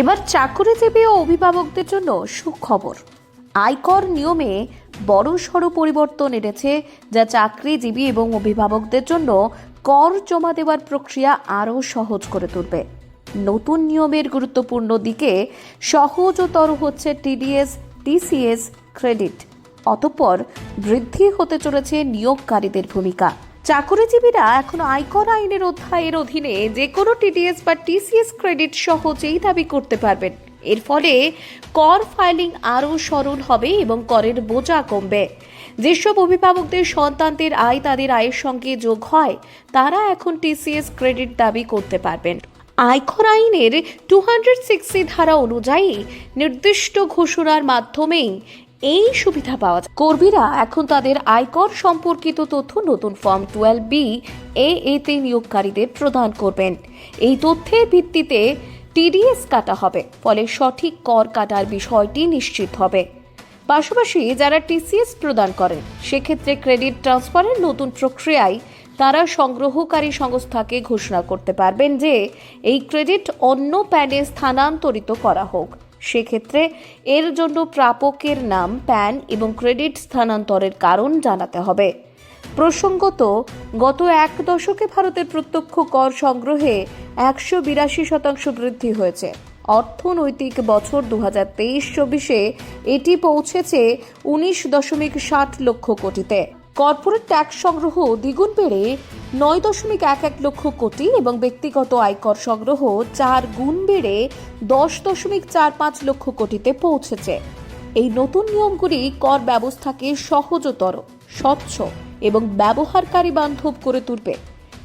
এবার চাকরিজীবী ও অভিভাবকদের জন্য সুখবর। আয়কর নিয়মে বড় সড় পরিবর্তন এনেছে যা চাকরিজীবী এবং অভিভাবকদের জন্য কর জমা দেওয়ার প্রক্রিয়া আরও সহজ করে তুলবে। নতুন নিয়মের গুরুত্বপূর্ণ দিকে সহজতর হচ্ছে টিডিএস, টিসিএস, ক্রেডিট। অতঃপর বৃদ্ধি হতে চলেছে নিয়োগকারীদের ভূমিকা। চাকরিজীবীরা এখন আয়কর আইনের অধ্যায়ের অধীনে যে কোনো টিডিএস বা টিসিএস ক্রেডিট সহজেই দাবি করতে পারবেন। এর ফলে কর ফাইলিং আরও সরল হবে এবং করের বোঝা কমবে। যেসব অভিভাবকদের সন্তানদের আয় তাদের আয়ের সঙ্গে যোগ হয়, তারা এখন টিসিএস ক্রেডিট দাবি করতে পারবেন। আয়কর আইনের টু হান্ড্রেড সিক্সটি ধারা অনুযায়ী নির্দিষ্ট ঘোষণার মাধ্যমেই এই সুবিধা পাওয়া যায়। কর্মীরা এখন তাদের আয়কর সম্পর্কিত তথ্য নতুন ফর্ম টুয়েলভ বি এ এতে নিয়োগকারীদের প্রদান করবেন। এই তথ্যের ভিত্তিতে টিডিএস কাটা হবে, ফলে সঠিক কর কাটার বিষয়টি নিশ্চিত হবে। পাশাপাশি যারা টিসিএস প্রদান করেন, সেক্ষেত্রে ক্রেডিট ট্রান্সফারের নতুন প্রক্রিয়ায় তারা সংগ্রহকারী সংস্থাকে ঘোষণা করতে পারবেন যে, এই ক্রেডিট অন্য প্যানে স্থানান্তরিত করা হোক। সেক্ষেত্রে এর জন্য প্রাপকের নাম, প্যান এবং ক্রেডিট স্থানান্তরের কারণ জানাতে হবে। প্রসঙ্গত, গত এক দশকে ভারতের প্রত্যক্ষ কর সংগ্রহে একশো বিরাশি শতাংশ বৃদ্ধি হয়েছে। অর্থনৈতিক বছর দু হাজার তেইশ চব্বিশে এটি পৌঁছেছে উনিশ দশমিক ষাট লক্ষ কোটিতে। কর্পোরেট ট্যাক্স সংগ্রহ দ্বিগুণ বেড়ে নয় দশমিক এক এক লক্ষ কোটি এবং ব্যক্তিগত আয়কর সংগ্রহ চার গুণ বেড়ে দশ দশমিক চার পাঁচ লক্ষ কোটিতে পৌঁছেছে। এই নতুন নিয়মগুলি কর ব্যবস্থাকে সহজতর, স্বচ্ছ এবং ব্যবহারকারী বান্ধব করে তুলবে।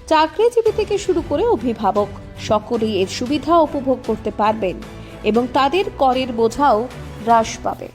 চাকরিজীবী থেকে শুরু করে অভিভাবক, সকলেই এর সুবিধা উপভোগ করতে পারবেন এবং তাদের করের বোঝাও হ্রাস পাবে।